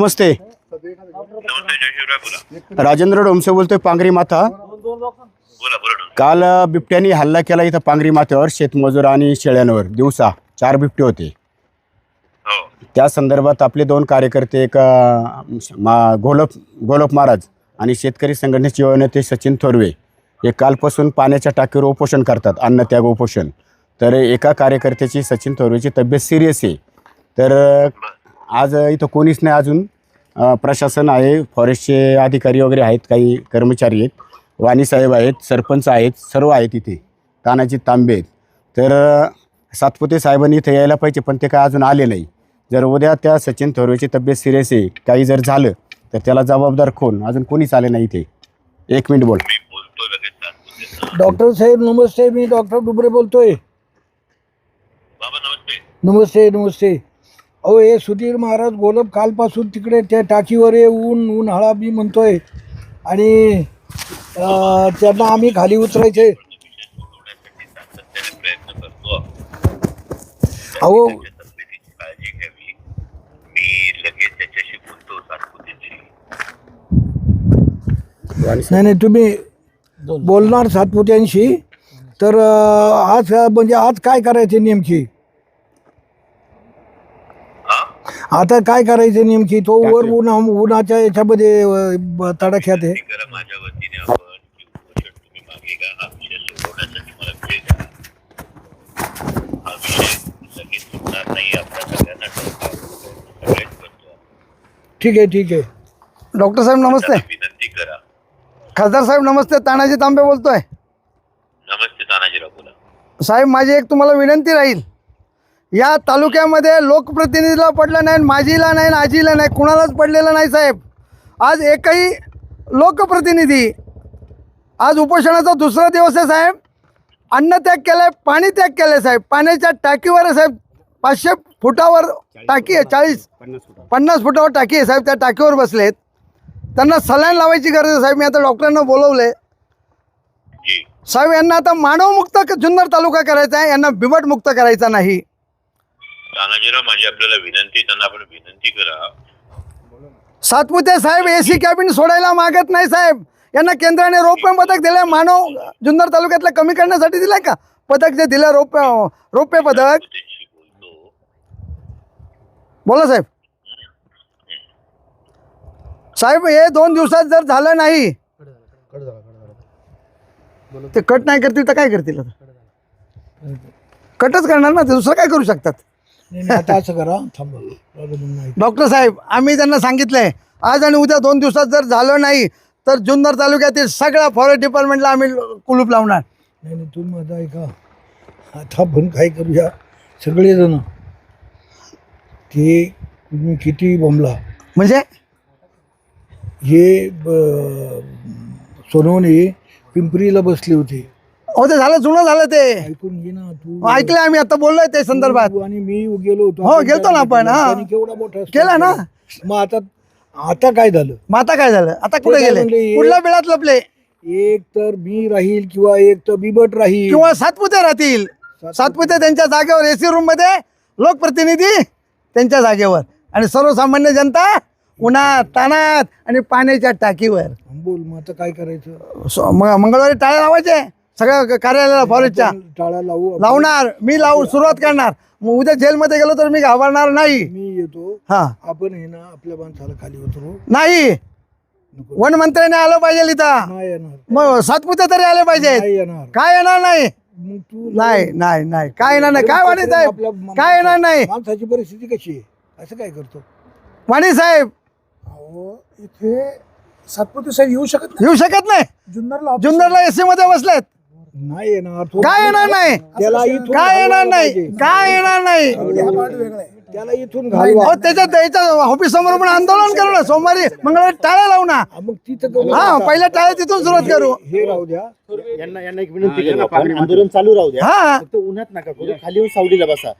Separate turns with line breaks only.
नमस्ते. राजेंद्र डोमसे बोलतोय पांगरी माथा. काल बिबट्यानी हल्ला केला इथं पांगरी माथ्यावर शेतमजूर आणि शेळ्यांवर. दिवसा चार बिबटे होते.
हो.
त्या संदर्भात आपले दोन कार्यकर्ते एक गोलप गोलप महाराज आणि शेतकरी संघटनेचे नेते सचिन थोरवे हे कालपासून पाण्याच्या टाकीवर उपोषण करतात अन्नत्याग उपोषण. तर एका कार्यकर्त्याची सचिन थोरवेची तब्येत सिरियस आहे. तर आज इथं कोणीच नाही अजून. अ, प्रशासन आहे फॉरेस्टचे अधिकारी वगैरे आहेत काही कर्मचारी आहेत वाणीसाहेब आहेत सरपंच आहेत सर्व आहेत इथे. तानाजी तांबे आहेत. तर अ, सातपुते साहेबांनी इथे यायला पाहिजे पण ते काय अजून आले नाही. जर उद्या त्या सचिन थोरवेची तब्येत सिरियस आहे काही जर झालं तर त्याला जबाबदार कोण? अजून कोणीच आले नाही इथे. एक मिनिट बोल.
डॉक्टर साहेब नमस्ते मी डॉक्टर डुबरे बोलतोय.
बाबा नमस्ते.
नमस्ते नमस्ते. अहो हे सुधीर महाराज गोलब कालपासून तिकडे त्या टाकीवर हे ऊन ऊन हळा मी म्हणतोय. आणि त्यांना आम्ही खाली उतरायचे. अहो. नाही नाही तुम्ही बोलणार सातपुत्यांशी. तर आज म्हणजे आज काय करायचे नेमकी
हा
आता काय करायचे नेमकी? तो वर उन्हा उन्हाच्या याच्यामध्ये तडाख्यात आहे.
ती करा माझ्या वतीने आपण की उपोषण तुम्ही मागे घ्या. हा विषय सोडवण्यासाठी मला वेळ द्या. हा विषय लगेच सुटणार नाही. आपल्या सगळ्यांना ठाऊक आहे. सगळेच करतो
ठीक आहे ठीक आहे.
डॉक्टर साहेब नमस्ते.
विनंती करा.
खासदार साहेब नमस्ते. तानाजी तांबे बोलतोय.
नमस्ते तानाजीराव बोला.
साहेब माझी एक तुम्हाला विनंती राहील. या तालुक्यामध्ये लोकप्रतिनिधीला पडलं नाही माझीला नाही आजीला नाही कुणालाच पडलेलं नाही साहेब. आज एकही लोकप्रतिनिधी आज उपोषणाचा दुसरा दिवस आहे साहेब. अन्न त्याग केलं आहे पाणी त्याग केलं आहे साहेब. पाण्याच्या टाकीवर आहे साहेब. पाचशे फुटावर टाकी आहे चाळीस. पन्नास फुटावर. टाकी आहे साहेब त्या टाकीवर बसलेत. त्यांना सलाईन लावायची गरज आहे साहेब. मी आता डॉक्टरांना बोलवलं साहेब यांना आता मानवमुक्त जुन्नर तालुका करायचा आहे यांना बिबटमुक्त करायचा नाही.
तानाजीराव माझी आपल्याला विनंती त्यांना आपण विनंती करा.
सातपुते साहेब एसी कॅबिन सोडायला मागत नाही साहेब. यांना केंद्राने रौप्य पदक दिलं मानव जुन्नर तालुक्यातलं कमी करण्यासाठी दिलंय का? पदक जे दिलं रौप्य रौप्य पदक.
त्यांच्याशी बोलतो.
बोला साहेब. साहेब हे दोन दिवसात जर झालं नाही ते कट नाही करतील तर काय करतील आता? कटच करणार ना ते दुसरं काय करू शकतात?
नाही, नाही, आता असं करा. थांबा.
डॉक्टर साहेब आम्ही त्यांना सांगितलंय आज आणि उद्या दोन दिवसात जर झालं नाही तर जुन्नर तालुक्यातील सगळ्या फॉरेस्ट डिपार्टमेंटला आम्ही कुलूप लावणार.
नाही तुम्ही आता ऐका. आता आपण काय करूया? सगळेजण ते तुम्ही किती बोंबला?
म्हणजे?
हे ब- सोनवणे पिंपरीला बसले होते.
हो ते झालं जुनं झालं ते.
ऐकून घे ना तू.
ऐकलंय आम्ही आता बोललोय ते संदर्भात.
तू आणि मी गेलो होतो.
हो, गेलतो ना आपण,
केलं?
हा.
त्यांनी केवढा मोठा
केला ना.
मग आता आता काय झालं?
मग आता काय झालं? आता कुठे
काय
गेले?
म्हणले?
कुठल्या बिळात लपले.
एक तर मी राहील किंवा एक तर बिबट राहील.
किंवा सातपुते राहतील. सातपुते त्यांच्या जागेवर एसी रूममध्ये लोकप्रतिनिधी त्यांच्या जागेवर. आणि सर्वसामान्य जनता उन्हात तानात आणि पाण्याच्या टाकीवर.
बोल मग आता काय करायचं?
सो- म- मंगळवारी टाळ्या लावायचे. सगळ्या कार्यालयाला फॉरेस्टच्या.
टाळा लावू आपण.
लावणार मी लावू सुरुवात करणार. मग उद्या जेलमध्ये गेलो तर मी घाबरणार नाही.
मी येतो.
हा.
आपण हे ना आपल्या माणसाला खाली उतरू.
नाही.
नको.
वन मंत्र्याने आलं पाहिजे इथं.
नाही येणार.
मग सातपुते तरी आले पाहिजेत.
नाही येणार.
काय येणार नाही?
मग तू
नाही नाही नाही. काय येणार नाही? काय वाणी साहेब?
आपल्या
काय येणार नाही?
माणसाची परिस्थिती कशी आहे? असं काय करतो?
वाणी साहेब.
अहो इथे सातपुते साहेब येऊ शकत नाही.
येऊ शकत नाही.
जुन्नरला
जुन्नरला एसी मध्ये बसलेत.
नाही येणार तो
काय येणार नाही?
त्याला इथून
काय येणार नाही. काय येणार नाही?
हा
त्याला इथून घालवा.
अहो त्याच्या त्याच्या ऑफिस समोर पण आंदोलन करू ना. सोमवारी मंगळवारी टाळ्या लावू ना.
हा, मग तिथं करू
हा. पहिल्या टाळ्या तिथून सुरुवात करू.
हे राहू द्या.
यांना यांना एक विनंती करू आपण. आंदोलन चालू राहू द्या
हा.
फक्त उन्हात नका करू. खाली येऊन सावलीला बसा.